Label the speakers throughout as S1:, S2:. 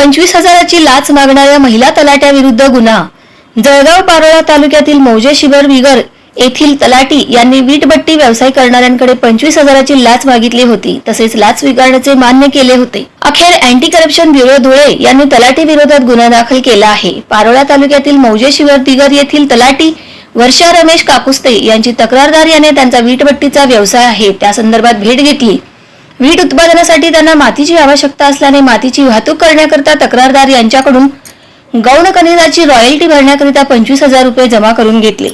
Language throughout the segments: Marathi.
S1: पंचवीस हजाराची लाच मागणाऱ्या महिला तलाट्याविरुद्ध गुन्हा. जळगाव पारोळा तालुक्यातील मौजे शिबर विगर येथील तलाटी यांनी वीटभट्टी व्यवसाय करणाऱ्यांकडे पंचवीस हजाराची लाच मागितली होती तसेच लाच स्वीकारण्याचे मान्य केले होते. अखेर अँटी करप्शन ब्युरो धुळे यांनी तलाटी विरोधात गुन्हा दाखल केला आहे. पारोळा तालुक्यातील मौजे शिवर दिगर येथील तलाटी वर्षा रमेश काकुस्ते यांची तक्रारदार याने त्यांचा वीटभट्टीचा व्यवसाय आहे. त्या संदर्भात भेट घेतली. वीट उत्पादनासाठी त्यांना मातीची आवश्यकता असल्याने मातीची वाहतूक करण्याकरता तक्रारदार यांच्याकडून गौण खनिजाची रॉयल्टी भरण्याकरिता पंचवीस हजार रुपये जमा करून घेतले.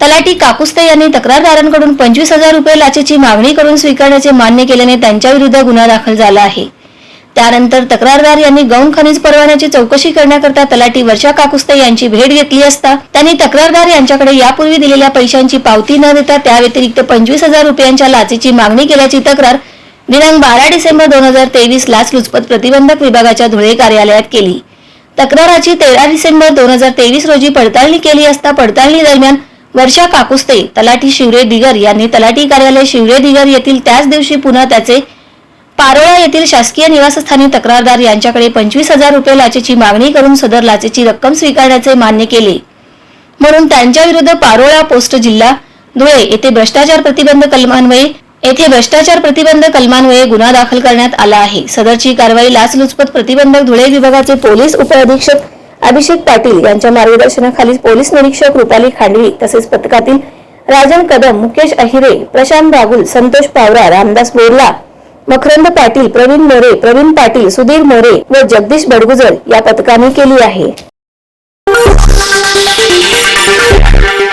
S1: तलाठी काकुस्ते यांनी तक्रारदारांकडून पंचवीस हजार रुपये लाचेची मागणी करून स्वीकारण्याचे मान्य केल्याने त्यांच्याविरुद्ध गुन्हा दाखल झाला आहे. त्यानंतर तक्रारदार यांनी गौण खनिज परवान्याची चौकशी करण्याकरता तलाठी वर्षा काकुस्ते यांची भेट घेतली असता त्यांनी तक्रारदार यांच्याकडे यापूर्वी दिलेल्या पैशांची पावती न देता त्या व्यतिरिक्त पंचवीस हजार रुपयांच्या लाचेची मागणी केल्याची तक्रार दिनांक बारा डिसेंबर दोन हजार तेवीस लाचलुचपत प्रतिबंधक विभागाच्या धुळे कार्यालयात केली. तक्राराची तेरा डिसेंबर दोन हजार तेवीस रोजी पडताळणी केली असता पडताळणी दरम्यान वर्षा काकुस्ते तलाठी शिवरे दिगर यांनी तलाठी कार्यालय शिवरे दिगर येथील त्याच दिवशी पुन्हा त्याचे पारोळा येथील शासकीय निवासस्थानी तक्रारदार यांच्याकडे पंचवीस हजार रुपये लाचेची मागणी करून सदर लाचेची रक्कम स्वीकारण्याचे मान्य केले. म्हणून त्यांच्या विरुद्ध पारोळा पोस्ट जिल्हा धुळे येथे भ्रष्टाचार प्रतिबंध कलमान्वये येथे भ्रष्टाचार प्रतिबंध कलमान्वये गुन्हा दाखल करण्यात आला आहे. सदरची कारवाई लाचलुचपत प्रतिबंधक धुळे विभागाचे पोलीस उपअधीक्षक अभिषेक पाटील यांच्या मार्गदर्शनाखाली पोलीस निरीक्षक रुपाली खांडवी तसेच पथकातील राजन कदम मुकेश अहिरे प्रशांत बागुल संतोष पावरा रामदास बोरला मखरंद पाटील प्रवीण मोरे प्रवीण पाटील सुधीर मोरे व जगदीश बडगुजर या पथकाने केली आहे.